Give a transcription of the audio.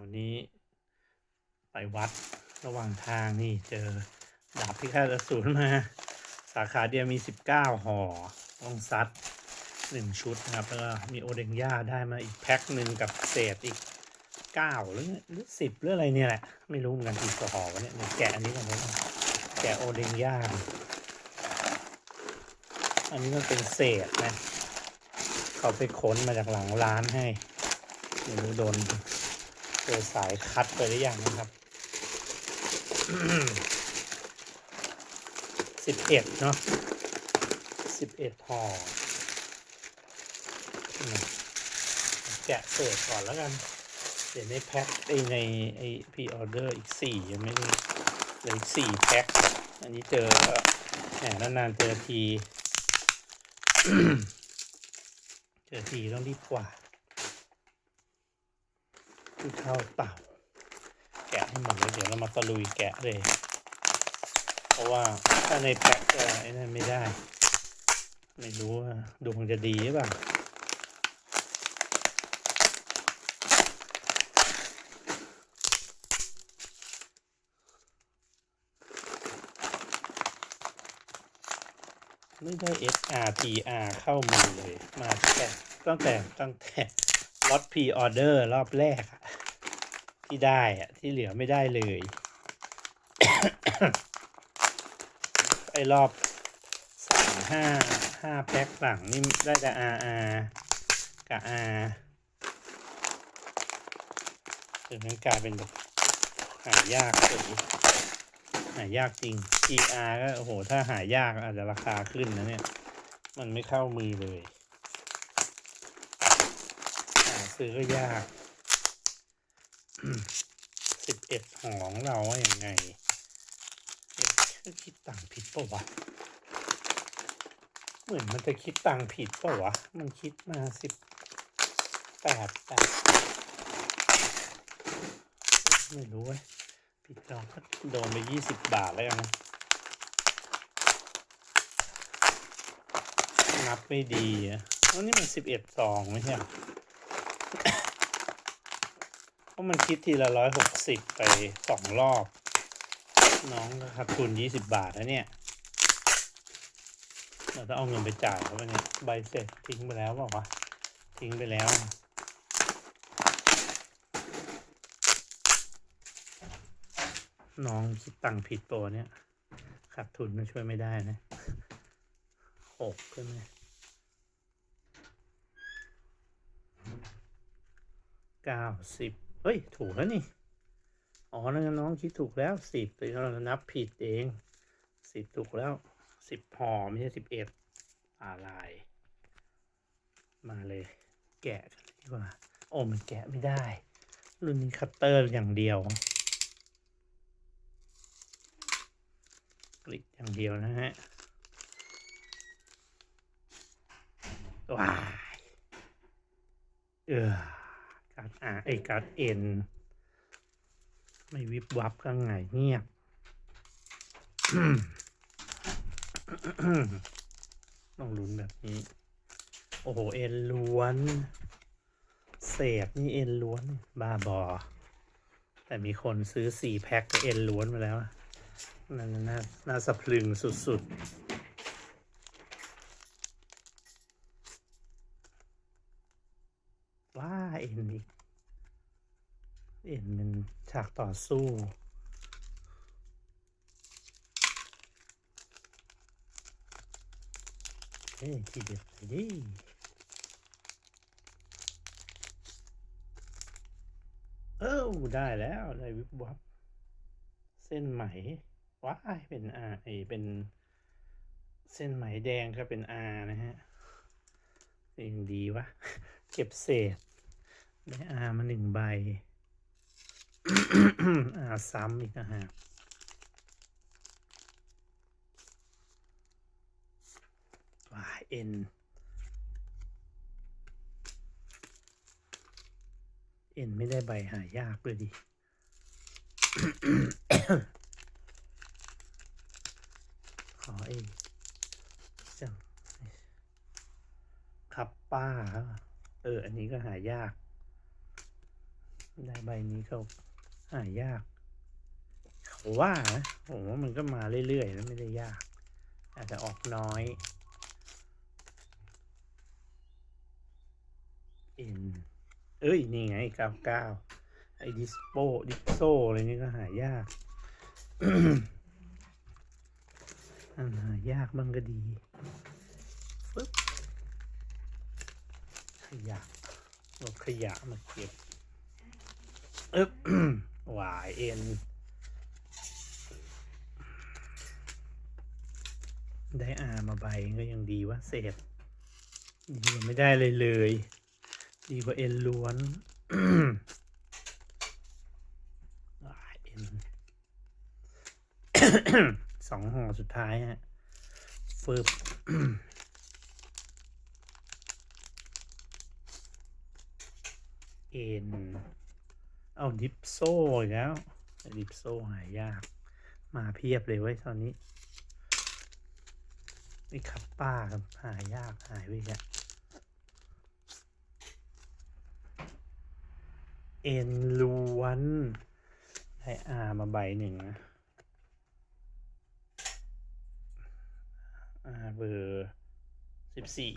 วันนี้ ไปวัดระหว่างทางนี่เจอดาบพิฆาตอสูรมา สาขาเดียวมีสิบเก้าห่อต้องซัดหนึ่งชุดนะครับ แล้วก็มีโอเดงย่าได้มาอีกแพ็คหนึ่งกับเศษอีกเก้าหรือหรือสิบหรืออะไรเนี่ยแหละ ไม่รู้เหมือนกันกี่ห่อวะเนี่ยเนี่ยแกะอันนี้ก่อนเลยแกะโอเดงย่าอันนี้มันเป็นเศษนะ เขาไปค้นมาจากหลังร้านให้ไม่รู้โดน เจอสายคัดไปหรือยังนะครับสิบเอ็ดเนาะสิบเอ็ดห่อแกะเศษก่อนแล้วกัน เดี๋ยวในแพ็คไอในไอพีออเดอร์อีกสี่ยังไม่ได้เหลืออีกสี่แพ็ค อันนี้เจอแหมนานๆเจอที เจอทีต้องรีบกวาด คือข้าวเต่า แกะให้หมดเลยเดี๋ยวเรามาตะลุยแกะเลย เพราะว่าถ้าในแพ็คจะไอ้นั่นไม่ได้ ไม่รู้ว่าดวงจะดีหรือเปล่าไม่ได้ SRPR เข้ามือเลย มาแค่ตั้งแต่ตั้งแต่ล็อตพรีออเดอร์รอบแรกอะ ที่ได้อะที่เหลือไม่ได้เลย ไอ้รอบสามห้าห้าแพ็คหลังนี่ได้แต่ RR กับ R ถึงนั้นกลายเป็นแบบหายากเลยหายากจริง GR ก็โอ้โห ถ้าหายากอาจจะราคาขึ้นนะเนี่ย มันไม่เข้ามือเลยหาซื้อก็ยาก สิบเอ็ดหองเราว่าอย่างไงเอ๊ะคิดตังผิดปะวะ เหมือนมันจะคิดตังผิดปะวะ มันคิดมาสิบแปดแปดไม่รู้เว้ยผิดเราก็โดนไปยี่สิบบาทแล้วนะนับไม่ดีอะวันนี้มันสิบเอ็ดซองไม่ใช่ รอเพราะมันคิดทีละร้อยหกสิบไปสองรอบ น้องก็ขาดทุนยี่สิบบาทแล้วเนี่ย เราต้องเอาเงินไปจ่ายเขาไปเนี่ยใบเสร็จทิ้งไปแล้วเปล่าวะทิ้งไปแล้วน้องคิดตังค์ผิดตัวเนี่ยขาดทุนมันช่วยไม่ได้นะหกใช่ไหมเก้าสิบ เฮ้ย ถูกแล้วนี่ อ๋อนั่นน้องคิดถูกแล้วสิบแต่เรานับผิดเองสิบถูกแล้วสิบพอไม่ใช่สิบเอ็ดอะไร มาเลย แกะดีกว่า โอ้มันแกะไม่ได้ รุ่นนี้คัตเตอร์อย่างเดียวกลิกอย่างเดียวนะฮะว้ายเออ การอาไอยการเอ็นไม่วิบวับข้างไงเงียบต้องลุ้นแบบนี้ โอ้โห เอ็นล้วนเศษนี่เอ็นล้วน บ้าบอ แต่มีคนซื้อสี่แพ็คเอ็นล้วนมาแล้วนั่นน่าน่าสะพรึงสุดๆ ว้า เอ็นอีกเอ็นเป็นฉากต่อสู้ เฮ้ยทีเด็ดเลยดิเออได้แล้วได้วิบวับเส้นไหมว้าเป็นอาไอเป็นเส้นไหมแดงก็เป็นอานะฮะยังดีวะเก็บเศษ ได้อามาหนึ่งใบอาซ้ำอีกนะฮะว้าเอ็นเอ็นไม่ได้ใบหายากเลยดิขอเองจังครับป้า เออ อันนี้ก็หายาก ได้ใบนี้ก็หายาก เขาว่านะผมว่ามันก็มาเรื่อยๆแล้วไม่ได้ยาก อาจจะออกน้อยเอ็นเอ้ย นี่ไงเก้าเก้าไอ้ดิสโปดิสโซอะไรนี่ก็หายากอันหายากบ้างก็ดีฟึบขยะเอาขยะมาเก็บ อึ๊บหวายเอ็นได้อามาใบก็ยังดีว่าเศษดีกว่าไม่ได้เลยเลย ดีกว่าเอ็นล้วนเอ็นสองห่อสุดท้ายฮะฟืบเอ็น เอาดิปโซ่อีกแล้วดิปโซ่หายาก มาเพียบเลยเว้ตอนนี้นี่คัปป้าครับหายากหายไปอะเอ็นล้วนได้อามาใบหนึ่งนะอาเบอร์สิบสี่